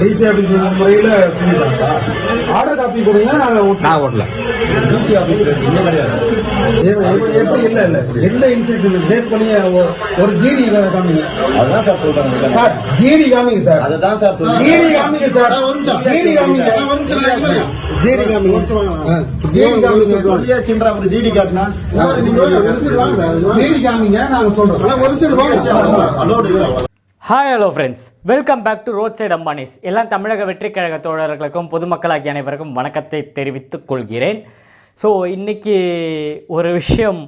DC office முறையில் order copy கொடுங்க நாங்கள் நான் ஓட்டல. டிசி ஆபீஸ் எப்படி இல்லை இல்லை. எந்த இன்ஸ்டியூட் பேஸ் பண்ணி ஒரு ஜிடி காமிங்க அதுதான் சார் சொல்றாங்க. சார் ஜிடி காமிங்க சார் அதுதான் சார் ஜிடி காமிங்க சார் ஜிடி காமிங்க. ஜிடி காமிங்க. ஜிடி காமிங்க. சொல்லியாச்சுன்ற ஒரு ஜிடி காட்டினா? ஜிடி காமிங்க நாங்கள் சொல்கிறோம் ஒரு வாங்க அலோடு இல்லை hi hello friends welcome back to road side Ambanis எல்லாம் தமிழக வெற்றி கழக தோழர்களுக்கும் பொதுமக்களாகிய அனைவருக்கும் வணக்கத்தை தெரிவித்துக் கொள்கிறேன். ஸோ இன்றைக்கி ஒரு விஷயம்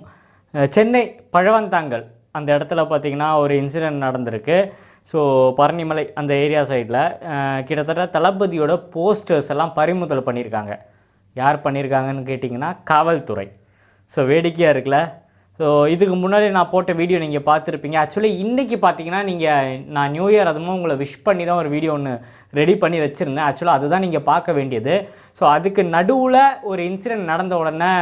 சென்னை பழவந்தாங்கல் அந்த இடத்துல பார்த்தீங்கன்னா ஒரு இன்சிடென்ட் நடந்திருக்கு. ஸோ பரணிமலை அந்த ஏரியா சைடில் கிட்டத்தட்ட தளபதியோட போஸ்டர்ஸ் எல்லாம் பறிமுதல் பண்ணியிருக்காங்க. யார் பண்ணியிருக்காங்கன்னு கேட்டிங்கன்னா காவல்துறை. ஸோ வேடிக்கையாக இருக்குல்ல? ஸோ இதுக்கு முன்னாடி நான் போட்ட வீடியோ நீங்கள் பார்த்துருப்பீங்க. ஆக்சுவலி இன்றைக்கி பார்த்தீங்கன்னா நீங்கள் நான் நியூ இயர் அதுவும் உங்களை விஷ் பண்ணி தான் ஒரு வீடியோ ஒன்று ரெடி பண்ணி வச்சுருந்தேன். ஆக்சுவலாக அதுதான் நீங்கள் பார்க்க வேண்டியது. ஸோ அதுக்கு நடுவில் ஒரு இன்சிடென்ட் நடந்த உடனே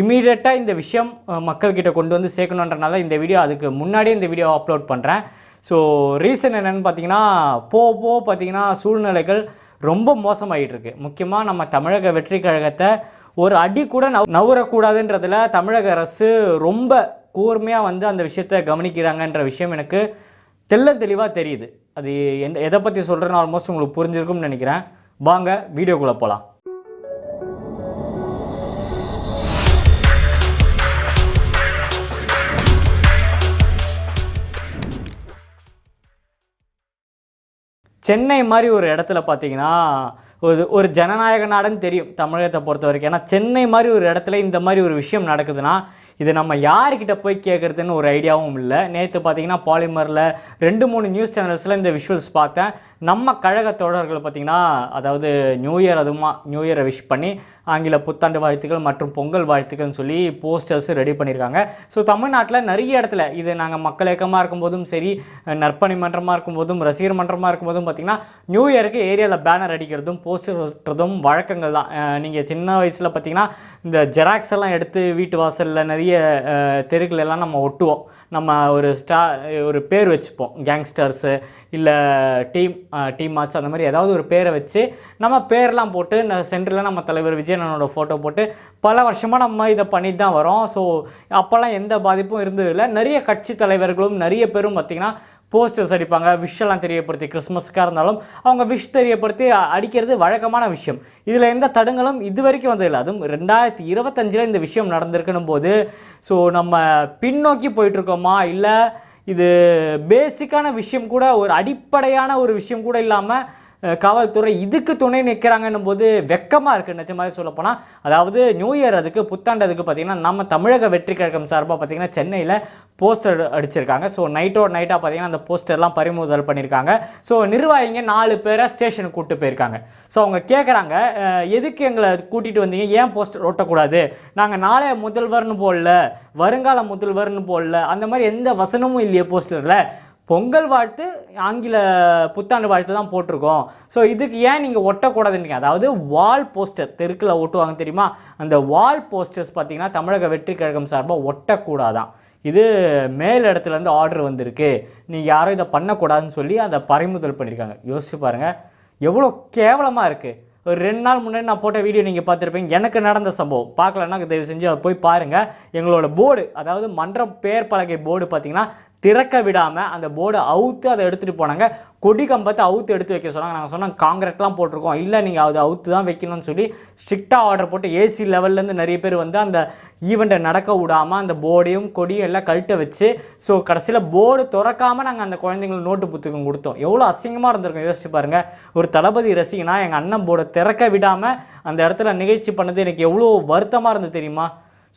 இமீடியட்டாக இந்த விஷயம் மக்கள்கிட்ட கொண்டு வந்து சேர்க்கணுன்றனால இந்த வீடியோ அதுக்கு முன்னாடியே இந்த வீடியோ அப்லோட் பண்ணுறேன் ஸோ ரீசன் என்னென்னு பார்த்தீங்கன்னா போக போக பார்த்தீங்கன்னா சூழ்நிலைகள் ரொம்ப மோசமாகிட்டு இருக்கு. முக்கியமாக நம்ம தமிழக வெற்றி கழகத்தை ஒரு அடி கூட நவ் நவரக்கூடாதுன்றதுல தமிழக அரசு ரொம்ப கூர்மையாக வந்து அந்த விஷயத்தை கவனிக்கிறாங்கன்ற விஷயம் எனக்கு தெள்ள தெளிவாக தெரியுது. அது எந்த எதை பற்றி சொல்கிறேன்னு ஆல்மோஸ்ட் உங்களுக்கு புரிஞ்சிருக்கும்னு நினைக்கிறேன். வாங்க வீடியோக்குள்ளே போகலாம் சென்னை மாதிரி ஒரு இடத்துல பார்த்தீங்கன்னா ஒரு ஒரு ஜனநாயக நாடுன்னு தெரியும் தமிழகத்தை பொறுத்த வரைக்கும். ஏன்னா சென்னை மாதிரி ஒரு இடத்துல இந்த மாதிரி ஒரு விஷயம் நடக்குதுன்னா இது நம்ம யார்கிட்ட போய் கேட்குறதுன்னு ஒரு ஐடியாவும் இல்லை. நேற்று பார்த்தீங்கன்னா பாலிமரில் ரெண்டு மூணு நியூஸ் சேனல்ஸில் இந்த விஷுவல்ஸ் பார்த்தேன். நம்ம கழக தோழர்கள் பார்த்தீங்கன்னா அதாவது நியூ இயர் அதுமா நியூ இயரை விஷ் பண்ணி ஆங்கில புத்தாண்டு வாழ்த்துக்கள் மற்றும் பொங்கல் வாழ்த்துக்கள்னு சொல்லி போஸ்டர்ஸ் ரெடி பண்ணியிருக்காங்க. ஸோ தமிழ்நாட்டில் நிறைய இடத்துல இது நாங்கள் மக்கள் இயக்கமாக இருக்கும்போதும் சரி நற்பணி மன்றமாக இருக்கும்போதும் ரசிகர் மன்றமாக இருக்கும்போதும் பார்த்தீங்கன்னா நியூ இயருக்கு ஏரியாவில் பேனர் அடிக்கிறதும் போஸ்டர் ஒட்டுறதும் வழக்கங்கள் தான். நீங்கள் சின்ன வயசில் பார்த்தீங்கன்னா இந்த ஜெராக்ஸ் எல்லாம் எடுத்து வீட்டு வாசலில் நிறைய தெருக்கள் எல்லாம் நம்ம ஒட்டுவோம். நம்ம ஒரு ஸ்டா ஒரு பேர் வச்சுப்போம். கேங்ஸ்டர்ஸு இல்லை டீம் டீம் மேட்ச் அந்த மாதிரி ஏதாவது ஒரு பேரை வச்சு நம்ம பேர்லாம் போட்டு சென்டரில் நம்ம தலைவர் விஜயனோட ஃபோட்டோ போட்டு பல வருஷமாக நம்ம இதை பண்ணிட்டு தான் வரோம். ஸோ அப்போல்லாம் எந்த பாதிப்பும் இருந்ததில்லை. நிறைய கட்சி தலைவர்களும் நிறைய பேரும் பார்த்திங்கன்னா போஸ்டர்ஸ் அடிப்பாங்க விஷெல்லாம் தெரியப்படுத்தி கிறிஸ்மஸ்க்காக இருந்தாலும் அவங்க விஷ் தெரியப்படுத்தி அடிக்கிறது வழக்கமான விஷயம். இதில் எந்த தடங்களும் இது வரைக்கும் வந்ததில்லை அதுவும் ரெண்டாயிரத்தி இருபத்தஞ்சில் இந்த விஷயம் நடந்திருக்கணும் போது ஸோ நம்ம பின்னோக்கி போயிட்டுருக்கோமா? இல்லை இது பேசிக்கான விஷயம் கூட ஒரு அடிப்படையான ஒரு விஷயம் கூட இல்லாமல் காவல்துறை இதுக்கு துணை நிற்கிறாங்கன்னும் போது வெக்கமாக இருக்குது நிச்சயமாக சொல்லப்போனால் அதாவது நியூ இயர் அதுக்கு புத்தாண்டு அதுக்கு பார்த்தீங்கன்னா நம்ம தமிழக வெற்றி கழகம் சார்பாக பார்த்தீங்கன்னா சென்னையில் போஸ்டர் அடிச்சிருக்காங்க. ஸோ நைட்டோட நைட்டாக பார்த்தீங்கன்னா அந்த போஸ்டர்லாம் பறிமுதல் பண்ணியிருக்காங்க ஸோ நிர்வாகிங்க நாலு பேரை ஸ்டேஷனுக்கு கூப்பிட்டு போயிருக்காங்க. ஸோ அவங்க கேட்குறாங்க எதுக்கு எங்களை கூட்டிகிட்டு வந்தீங்க? ஏன் போஸ்டர் ஓட்டக்கூடாது நாங்கள் நாளைய முதல்வர்னு போடல வருங்கால முதல்வர்னு போடல அந்த மாதிரி எந்த வசனமும் இல்லையே போஸ்டரில் பொங்கல் வாழ்த்து ஆங்கில புத்தாண்டு வாழ்த்து தான் போட்டிருக்கோம். ஸோ இதுக்கு ஏன் நீங்கள் ஒட்டக்கூடாதுன்னு அதாவது வால் போஸ்டர் தெருக்கில் ஒட்டுவாங்க தெரியுமா? அந்த வால் போஸ்டர்ஸ் பார்த்தீங்கன்னா தமிழக வெற்றி கழகம் சார்பாக ஒட்டக்கூடாதான். இது மேல் இடத்துலேருந்து ஆர்டர் வந்திருக்கு. நீங்கள் யாரும் இதை பண்ணக்கூடாதுன்னு சொல்லி அதை பறிமுதல் பண்ணியிருக்காங்க யோசிச்சு பாருங்கள் எவ்வளோ கேவலமாக இருக்குது ஒரு ரெண்டு நாள் முன்னாடி நான் போட்ட வீடியோ நீங்கள் பார்த்துருப்பீங்க. எனக்கு நடந்த சம்பவம். பார்க்கலன்னா தயவு செஞ்சு அதை போய் பாருங்கள் எங்களோட போர்டு அதாவது மன்றம் பேர் பலகை போர்டு பார்த்தீங்கன்னா திறக்க விடாமல் அந்த போர்டை அவுத்து அதை எடுத்துகிட்டு போனாங்க. கொடி கம்பத்தை அவுத்து எடுத்து வைக்க சொன்னாங்க. நாங்கள் சொன்னோம் காங்கிரட்லாம் போட்டிருக்கோம். இல்லை நீங்கள் அது அவுத்து தான் வைக்கணும்னு சொல்லி ஸ்ட்ரிக்டாக ஆர்டர் போட்டு ஏசி லெவல்லேருந்து நிறைய பேர் வந்து அந்த ஈவெண்ட்டை நடக்க விடாமல் அந்த போர்டையும் கொடியும் எல்லாம் கழட்ட வச்சு ஸோ கடைசியில் போர்டு திறக்காமல் நாங்கள் அந்த குழந்தைங்களுக்கு நோட்டு புத்தகம் கொடுத்தோம். எவ்வளோ அசிங்கமாக இருந்திருக்கும். யோசிச்சு பாருங்கள் ஒரு தளபதி ரசிகனா எங்கள் அண்ணன் போர்டை திறக்க விடாமல் அந்த இடத்துல நிகழ்ச்சி பண்ணது எனக்கு எவ்வளோ வருத்தமாக இருந்தது தெரியுமா?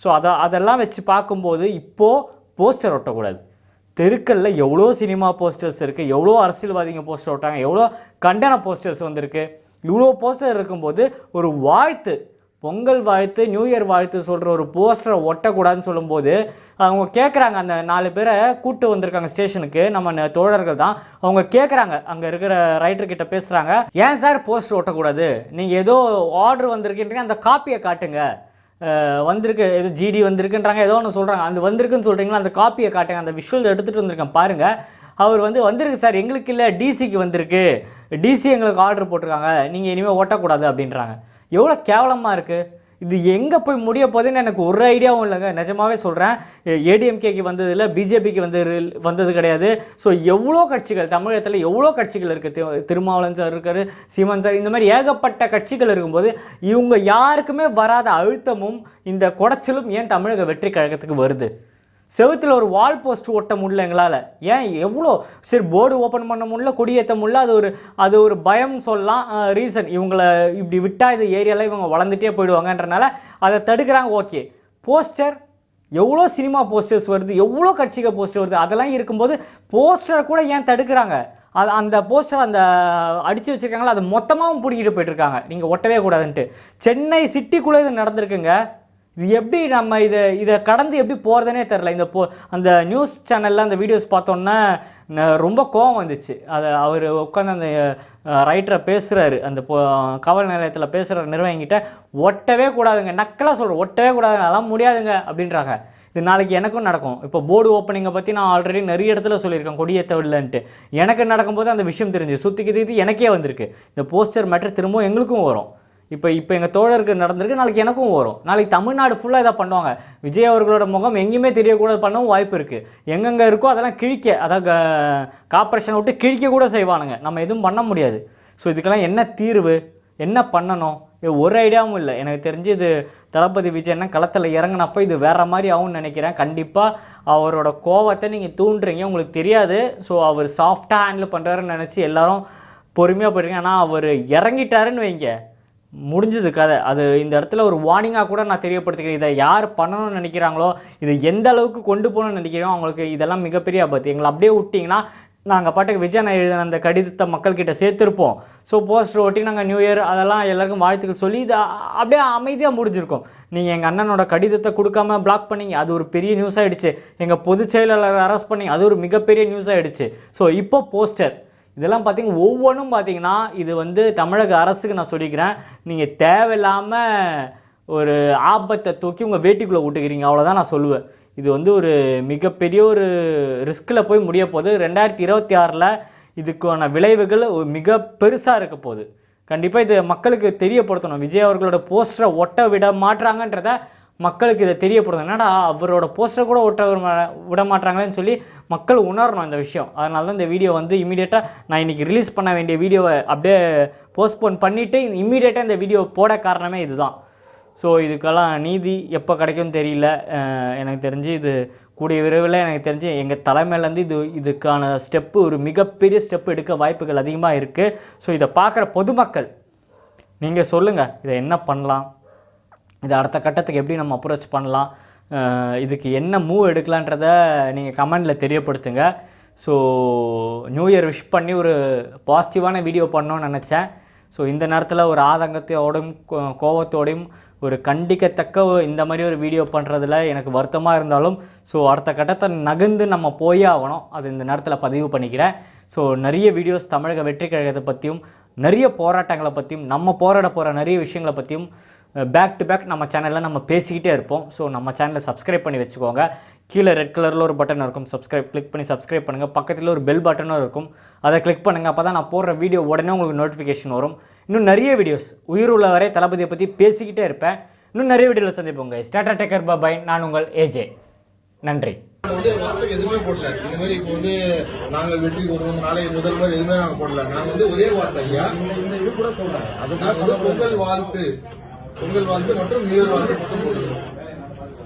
ஸோ அதை அதெல்லாம் வச்சு பார்க்கும்போது இப்போது போஸ்டர் ஒட்டக்கூடாது. தெருக்களில் எவ்வளோ சினிமா போஸ்டர்ஸ் இருக்குது எவ்வளோ அரசியல்வாதிங்க போஸ்டர் விட்டாங்க எவ்வளோ கண்டன போஸ்டர்ஸ் வந்திருக்கு. இவ்வளோ போஸ்டர் இருக்கும்போது ஒரு வாழ்த்து பொங்கல் வாழ்த்து நியூ இயர் வாழ்த்து சொல்கிற ஒரு போஸ்டரை ஒட்டக்கூடாதுன்னு சொல்லும்போது அவங்க கேட்குறாங்க அந்த நாலு பேரை கூப்பிட்டு வந்திருக்காங்க ஸ்டேஷனுக்கு நம்ம தோழர்கள் தான். அவங்க கேட்குறாங்க அங்கே இருக்கிற ரைட்டர்கிட்ட பேசுகிறாங்க ஏன் சார் போஸ்டர் ஒட்டக்கூடாது? நீங்கள் ஏதோ ஆர்டர் வந்திருக்கீங்க அந்த காப்பியை காட்டுங்க. வந்திருக்கு. ஏதோ ஜிடி வந்திருக்குன்றாங்க. ஏதோ ஒன்று சொல்கிறாங்க அந்த வந்திருக்குன்னு சொல்கிறீங்களா அந்த காப்பியை காட்டுங்க. அந்த விஷுவல் எடுத்துகிட்டு வந்திருக்கேன். பாருங்கள் அவர் வந்து வந்திருக்கு சார். எங்களுக்கு இல்லை. டிசிக்கு வந்திருக்கு. டிசி எங்களுக்கு ஆர்டர் போட்டிருக்காங்க. நீங்கள் இனிமேல் ஓட்டக்கூடாது அப்படின்றாங்க. எவ்வளோ கேவலமாக இருக்குது இது எங்கே போய் முடிய போகுதுன்னு எனக்கு ஒரு ஐடியாவும் இல்லைங்க. நிஜமாவே சொல்கிறேன் ஏடிஎம்கேக்கு வந்தது இல்லை பிஜேபிக்கு வந்து வந்தது கிடையாது. ஸோ எவ்வளோ கட்சிகள் தமிழகத்தில் எவ்வளோ கட்சிகள் இருக்குது திருமாவளன் சார் இருக்கார் சீமான் சார் இந்த மாதிரி ஏகப்பட்ட கட்சிகள் இருக்கும்போது இவங்க யாருக்குமே வராத அழுத்தமும் இந்த குடைச்சலும் ஏன் தமிழக வெற்றி கழகத்துக்கு வருது? செவுத்தில் ஒரு வால் போஸ்ட் ஒட்ட முடியல எங்களால். ஏன்? எவ்வளோ? சரி போர்டு ஓப்பன் பண்ண முடியல கொடியேற்ற முடியல அது ஒரு அது ஒரு பயம் சொல்லலாம் ரீசன் இவங்களை இப்படி விட்டால் இது ஏரியாவில் இவங்க வளர்ந்துட்டே போயிடுவாங்கன்றனால அதை தடுக்கிறாங்க ஓகே போஸ்டர் எவ்வளோ சினிமா போஸ்டர்ஸ் வருது எவ்வளோ கட்சிகள் போஸ்டர் வருது அதெல்லாம் இருக்கும்போது போஸ்டர் கூட ஏன் தடுக்கிறாங்க? அது அந்த போஸ்டர் அந்த அடித்து வச்சுருக்காங்களா அதை மொத்தமாகவும் பிடிக்கிட்டு போயிட்டுருக்காங்க. நீங்கள் ஒட்டவே கூடாதுன்ட்டு. சென்னை சிட்டிக்குள்ளே இது நடந்திருக்குங்க. இது எப்படி நம்ம இதை இதை கடந்து எப்படி போகிறதுனே தெரில இந்த போ அந்த நியூஸ் சேனலில் அந்த வீடியோஸ் பார்த்தோன்னே ந- ரொம்ப கோவம் வந்துச்சு. அதை அவர் உட்காந்து அந்த ரைட்டரை பேசுகிறாரு அந்த போ காவல் நிலையத்தில் பேசுகிற நிர்வாகிகிட்ட ஒட்டவே கூடாதுங்க. நக்கலாக சொல்கிறேன் ஒட்டவே கூடாதுங்க. அதெல்லாம் முடியாதுங்க. அப்படின்றாங்க. இது நாளைக்கு எனக்கும் நடக்கும். இப்போ போர்டு ஓப்பனிங்கை பற்றி நான் ஆல்ரெடி நிறைய இடத்துல சொல்லியிருக்கேன். கொடியேற்ற விடலன்ட்டு எனக்கு நடக்கும்போது அந்த விஷயம் தெரிஞ்சு சுற்றிக்கு இது எனக்கே வந்திருக்கு. இந்த போஸ்டர் மேட்டர் திரும்பவும் எங்களுக்கும் வரும். இப்போ இப்போ எங்கள் தோழருக்கு நடந்திருக்கு நாளைக்கு எனக்கும் வரும். நாளைக்கு தமிழ்நாடு ஃபுல்லாக இதை பண்ணுவாங்க. விஜய் அவர்களோட முகம் எங்கேயுமே தெரியக்கூடாது பண்ணவும் வாய்ப்பு இருக்குது எங்கெங்கே இருக்கோ அதெல்லாம் கிழிக்க அதாவது கார்பரேஷனை விட்டு கிழிக்க கூட செய்வானுங்க. நம்ம எதுவும் பண்ண முடியாது. ஸோ இதுக்கெல்லாம் என்ன தீர்வு? என்ன பண்ணணும்? இது ஒரு ஐடியாவும் இல்லை. எனக்கு தெரிஞ்சு இது தளபதி விஜய் களத்தில் இறங்கினப்போ இது வேறு மாதிரி ஆகும்னு நினைக்கிறேன். கண்டிப்பாக அவரோட கோவத்தை நீங்கள் தூண்டுறீங்க. உங்களுக்கு தெரியாது. ஸோ அவர் சாஃப்டாக ஹேண்டில் பண்ணுறாருன்னு நினச்சி எல்லோரும் பொறுமையாக போயிடுங்க ஆனால் அவர் இறங்கிட்டாருன்னு வைங்க. முடிஞ்சது கதை. அது இந்த இடத்துல ஒரு வார்னிங்காக கூட நான் தெரியப்படுத்திக்கிறேன். இதை யார் பண்ணணும்னு நினைக்கிறாங்களோ இதை எந்த அளவுக்கு கொண்டு போகணும்னு நினைக்கிறோம் அவங்களுக்கு இதெல்லாம் மிகப்பெரிய ஆபத்து. எங்களை அப்படியே விட்டிங்கன்னா நாங்கள் பாட்டுக்கு விஜய் எழுதின அந்த கடிதத்தை மக்கள்கிட்ட சேர்த்துருப்போம். ஸோ போஸ்டர் ஒட்டி நாங்கள் நியூ இயர் அதெல்லாம் எல்லாருக்கும் வாழ்த்துக்கள் சொல்லி இது அப்படியே அமைதியாக முடிஞ்சிருக்கும். நீங்கள் எங்கள் அண்ணனோட கடிதத்தை கொடுக்காம பிளாக் பண்ணிங்க அது ஒரு பெரிய நியூஸ் ஆகிடுச்சு எங்கள் பொதுச் செயலாளர் அரெஸ்ட் பண்ணி அது ஒரு மிகப்பெரிய நியூஸ் ஆகிடுச்சு ஸோ இப்போ போஸ்டர் இதெல்லாம் பார்த்தீங்கன்னா ஒவ்வொன்றும் பார்த்தீங்கன்னா இது வந்து தமிழக அரசுக்கு நான் சொல்லிக்கிறேன். நீங்கள் தேவையில்லாமல் ஒரு ஆபத்தை தூக்கி உங்கள் வேட்டிக்குள்ளே விட்டுக்கிறீங்க அவ்வளோதான் நான் சொல்லுவேன். இது வந்து ஒரு மிகப்பெரிய ஒரு ரிஸ்கில் போய் முடிய போகுது. ரெண்டாயிரத்தி இருபத்தி ஆறில் இதுக்கான விளைவுகள் ஒரு மிக பெருசாக இருக்க போகுது. கண்டிப்பாக இது மக்களுக்கு தெரியப்படுத்தணும். விஜய் அவர்களோட போஸ்டரை ஒட்ட விட மாட்டுறாங்கன்றத மக்களுக்கு இதை தெரியப்படுது என்னடா அவரோட போஸ்டரை கூட ஒட்ட விட மாட்டாங்களேன்னு சொல்லி மக்கள் உணரணும் இந்த விஷயம். அதனால தான் இந்த வீடியோ வந்து இமீடியட்டாக நான் இன்றைக்கி ரிலீஸ் பண்ண வேண்டிய வீடியோவை அப்படியே போஸ்ட்போன் பண்ணிவிட்டு இம்மீடியட்டாக இந்த வீடியோ போட காரணமே இதுதான். ஸோ இதுக்கெல்லாம் நீதி எப்போ கிடைக்கும்னு தெரியல. எனக்கு தெரிஞ்சு இது கூடிய விரைவில் எனக்கு தெரிஞ்சு எங்கள் தலைமையிலேருந்து இது இதுக்கான ஸ்டெப்பு ஒரு மிகப்பெரிய ஸ்டெப் எடுக்க வாய்ப்புகள் அதிகமாக இருக்குது ஸோ இதை பார்க்குற பொதுமக்கள் நீங்கள் சொல்லுங்கள் இதை என்ன பண்ணலாம்? இது அடுத்த கட்டத்துக்கு எப்படி நம்ம அப்ரோச் பண்ணலாம்? இதுக்கு என்ன மூவ் எடுக்கலான்றத நீங்கள் கமெண்டில் தெரியப்படுத்துங்க. ஸோ நியூ இயர் விஷ் பண்ணி ஒரு பாசிட்டிவான வீடியோ பண்ணணும்னு நினச்சேன். ஸோ இந்த நேரத்தில் ஒரு ஆதங்கத்தோடையும் கோ- ஒரு கண்டிக்கத்தக்க இந்த மாதிரி ஒரு வீடியோ பண்ணுறதுல எனக்கு வருத்தமாக இருந்தாலும் ஸோ அடுத்த கட்டத்தை நகர்ந்து நம்ம போயே ஆகணும். அது இந்த நேரத்தில் பதிவு பண்ணிக்கிறேன். ஸோ நிறைய வீடியோஸ் தமிழக வெற்றி கழகத்தை பற்றியும் நிறைய போராட்டங்களை பற்றியும் நம்ம போராட போகிற நிறைய விஷயங்களை பற்றியும் பேக் டு பேக் நம்ம சேனலில் நம்ம பேசிக்கிட்டே இருப்போம். ஸோ நம்ம சேனலை சப்ஸ்கிரைப் பண்ணி வச்சுக்கோங்க. கீழே ரெட் கலரில் ஒரு பட்டன் இருக்கும். சப்ஸ்கிரைப் கிளிக் பண்ணி சப்ஸ்கிரைப் பண்ணுங்கள் பக்கத்தில் ஒரு பெல் பட்டனும் இருக்கும். அதை கிளிக் பண்ணுங்கள் அப்போ தான் நான் போடுற வீடியோ உடனே உங்களுக்கு நோட்டிஃபிகேஷன் வரும். இன்னும் நிறைய வீடியோஸ் உயிர் உள்ள வரை தளபதியை பற்றி பேசிக்கிட்டே இருப்பேன். இன்னும் நிறைய வீடியோவில் சந்திப்போங்க ஸ்டாட்டா டேக்கர் பாய் நான் உங்கள் ஏஜே நன்றி. வந்து எதுவுமே போடல. இந்த மாதிரி இப்போ வந்து நாங்கள் வெற்றி வருவோம். நாளை முதல்வர் எதுவுமே நாங்க போடல. நாங்க வந்து ஒரே வார்த்தை ஐயா. இது கூட சொல்றேன். அது பொங்கல் வாழ்த்து. பொங்கல் வாழ்த்து மற்றும் நியூ இயர் வாழ்த்து மட்டும்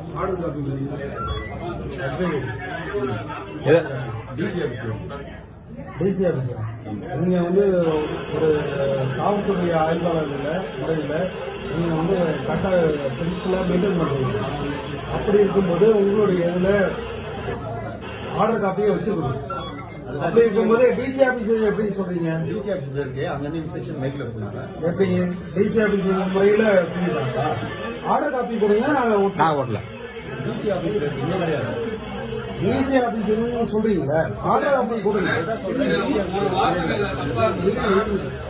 டிசி ஆஃபீஸர் நீங்க வந்து ஒரு காவல்துறை ஆய்வாளர்கள் முறையில் நீங்க வந்து கட்ட பிரின்சிபலாக மெயின்டைன் பண்றீங்க. அப்படி இருக்கும்போது உங்களுடைய இதில் ஆர்டர் காப்பியை வச்சிருக்கணும் அப்படி இருக்கும்போது டிசி ஆஃபீஸர் எப்படி சொல்றீங்க டிசி ஆஃபீஸ்ல இருக்கு அங்க இருந்து இன்ஸ்பெக்ஷன் மைக்ல சொன்னாங்க எப்படி டிசி ஆஃபீஸர் முறையில் ஆர்டர் காப்பி கொடுங்க நாங்கள் நான் ஓட்டல டிசி ஆஃபீஸ்ல இருக்கு கிடையாது டிசி ஆஃபீஸர் சொல்றீங்களா ஆர்டர் காப்பி கொடுங்க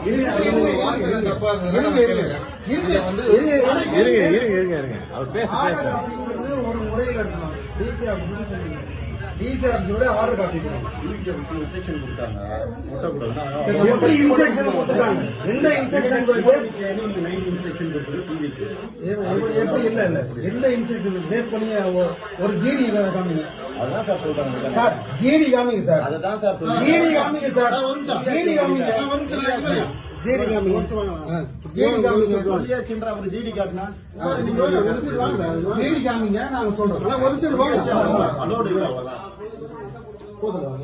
இருங்க, இருங்க. இருங்க. இதை வந்து இருங்க, இருங்க. இருங்க இருங்க இருங்க இருங்க அவர் பேச ஒரு முறையில் இருக்கணும் டிசி ஆஃபீஸர் சொல்லுங்க டிசி ஆஃபீஸோட ஆர்டர் ஆஃபீஸ் இன்ஸ்ட்ரக்ஷன் கொடுத்தாங்க. எப்படி இன்ஸ்ட்ரக்ஷன் கொடுத்துருக்காங்க எந்த இன்ஸ்ட்ரக்ஷன் எப்படி இல்ல இல்ல. எந்த இன்ஸ்ட்ரக்ஷன் பேஸ் பண்ணி ஒரு ஜிடி காமிங்க. அதுதான் சார் சொல்றாங்க. சார் ஜிடி காமிங்க சார் அதுதான் சார் ஜிடி காமிங்க சார் ஜிடி காமிங்க. ஜிடி காமிங்க ஆ, ஜிடி ஒரு காட்டினா. ஜிடி காமிங்க நாங்க சொல்றோம். இல்லை அவ்வளவுதான் போதும்.